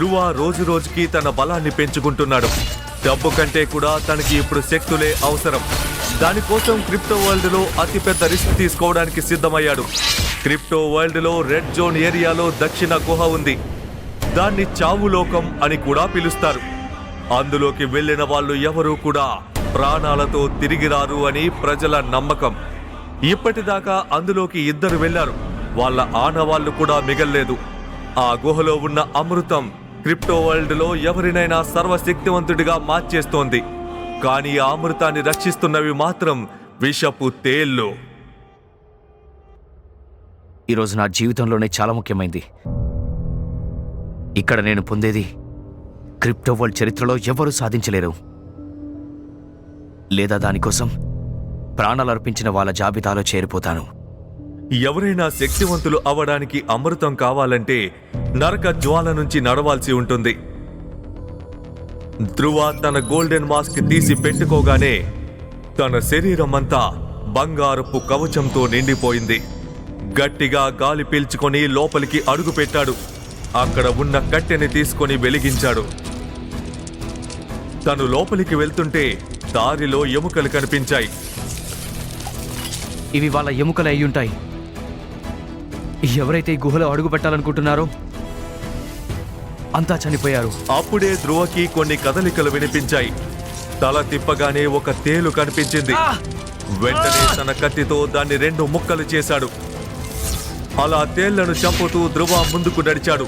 ధ్రువ రోజు రోజుకి తన బలాన్ని పెంచుకుంటున్నాడు. డబ్బు కంటే కూడా తనకి ఇప్పుడు శక్తులే అవసరం. దానికోసం క్రిప్టో వరల్డ్లో అతిపెద్ద రిస్క్ తీసుకోవడానికి సిద్ధమయ్యాడు. క్రిప్టో వరల్డ్లో రెడ్ జోన్ ఏరియాలో దక్షిణ గుహ ఉంది. దాన్ని చావు లోకం అని కూడా పిలుస్తారు. అందులోకి వెళ్ళిన వాళ్ళు ఎవరూ కూడా ప్రాణాలతో తిరిగి రారు అని ప్రజల నమ్మకం. ఇప్పటిదాకా అందులోకి ఇద్దరు వెళ్ళారు వాళ్ళ ఆనవాళ్ళు కూడా మిగల్లేదు. ఆ గుహలో ఉన్న అమృతం క్రిప్టో వరల్డ్లో ఎవరినైనా సర్వశక్తివంతుడిగా మార్చేస్తోంది. కానీ ఆ అమృతాన్ని రక్షిస్తున్నవి మాత్రం విషపు తేళ్ళు. ఈరోజు నా జీవితంలోనే చాలా ముఖ్యమైంది. ఇక్కడ నేను పొందేది క్రిప్టో వరల్డ్ చరిత్రలో ఎవరూ సాధించలేరు. లేదా దానికోసం ప్రాణాలు అర్పించిన వాళ్ళ జాబితాలో చేరిపోతాను. ఎవరైనా శక్తివంతులు అవడానికి అమృతం కావాలంటే నరక జ్వాల నుంచి నడవాల్సి ఉంటుంది. ధ్రువ తన గోల్డెన్ మాస్క్ తీసి పెట్టుకోగానే తన శరీరం అంతా బంగారపు కవచంతో నిండిపోయింది. గట్టిగా గాలి పీల్చుకొని లోపలికి అడుగు పెట్టాడు. అక్కడ ఉన్న కట్టెని తీసుకొని వెలిగించాడు. తను లోపలికి వెళ్తుంటే దారిలో ఎముకలు కనిపించాయి. ఇవి వాళ్ళ ఎముకలు అయ్యుంటాయి. ఎవరైతే ఈ గుహలో అడుగు పెట్టాలనుకుంటున్నారో అంతా చనిపోయారు. అప్పుడే ధ్రువకి కొన్ని కదలికలు వినిపించాయి. తల తిప్పగానే ఒక తేలు కనిపించింది. వెంటనే తన కత్తితో దాన్ని రెండు ముక్కలు చేశాడు. అలా తేళ్ళను చంపుతూ ధ్రువ ముందుకు నడిచాడు.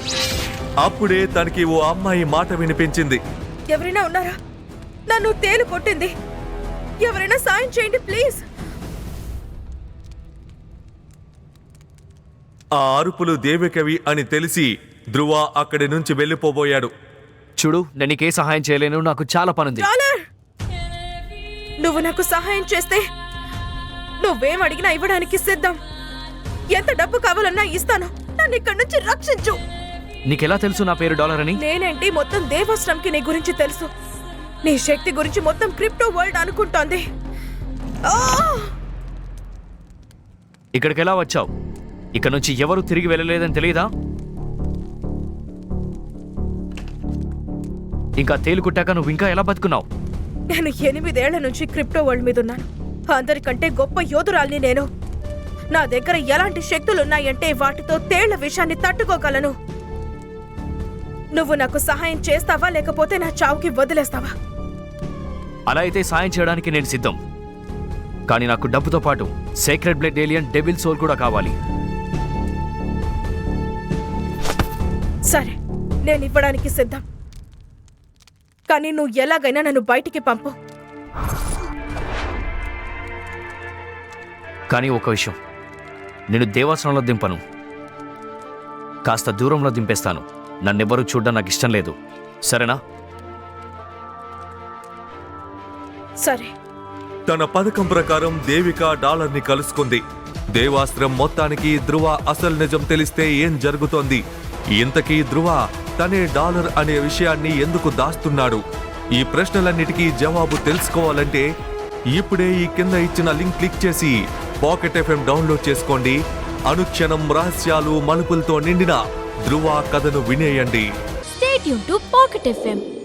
అప్పుడే తనకి ఓ అమ్మాయి మాట వినిపించింది. ఎవరైనా ఉన్నారా? నన్ను తేలు కొట్టింది. ఎవరైనా సాయం చేయండి ప్లీజ్. ఆ అరుపులు దేవికవి అని తెలిసి ధ్రువ అక్కడి నుంచి వెళ్ళిపోబోయాడు. చూడు నేను నీకే సహాయం చేయలేను నాకు చాలా పనుంది. డాలర్! నువ్వు నాకు సహాయం చేస్తే నువ్వేం అడిగినా ఇవ్వడానికి సిద్ధం. ఎంత డబ్బు కావాలన్నా ఇస్తాను. నన్ను ఇక్కడి నుంచి రక్షించు. నీకెలా తెలుసు నా పేరు డాలర్ అని? నేనేంటి? మొత్తం దేవాశ్రమ్కి నీ గురించి తెలుసు. నీ శక్తి గురించి మొత్తం క్రిప్టో వరల్డ్ అనుకుంటోంది. ఆ! ఇక్కడికి ఎలా వచ్చావు? ఇక్కడ నుంచి ఎవరు తిరిగి వెళ్ళలేదని తెలియదా? ఇంకా తేలు కుట్టాక నువ్వు ఇంకా ఎలా బతుకున్నావు? నేను ఎనిమిదేళ్ళ నుంచి క్రిప్టో వరల్డ్ మీద ఉన్నాను. అందరికంటే గొప్ప యోధురాల్ని నేను. నా దగ్గర ఎలాంటి శక్తులున్నాయంటే వాటితో తేళ్ళ విషాన్ని తట్టుకోగలను. నువ్వు నాకు సహాయం చేస్తావా లేకపోతే నా చావుకి వదిలేస్తావా? అలా అయితే సాయం చేయడానికి నేను సిద్ధం. కానీ నాకు డబ్బుతో పాటు sacred blood alien devil soul కూడా కావాలి. సరే నేను ఇవ్వడానికి సిద్ధం. కానీ నువ్వు ఎలాగైనా నన్ను బయటికి పంపు. కానీ ఒక విషయం. నేను దేవాసనంలో దింపను. కాస్త దూరంలో దింపేస్తాను. నన్నెవరూ చూడడం నాకు ఇష్టం లేదు. సరేనా? సరే. తన పథకం ప్రకారం దేవిక డాలర్ని కలుసుకుంది. దేవాస్త్రం మొత్తానికి ధ్రువ అసలు నిజం తెలిస్తే ఏం జరుగుతోంది? ఇంతకీ ధ్రువ తనే డాలర్ అనే విషయాన్ని ఎందుకు దాస్తున్నాడు? ఈ ప్రశ్నలన్నిటికీ జవాబు తెలుసుకోవాలంటే ఇప్పుడే ఈ కింద ఇచ్చిన లింక్ క్లిక్ చేసి పాకెట్ ఎఫ్ఎం డౌన్లోడ్ చేసుకోండి. అనుక్షణం రహస్యాలు మలుపులతో నిండిన ధ్రువ కథను వినేయండి. Stay tuned.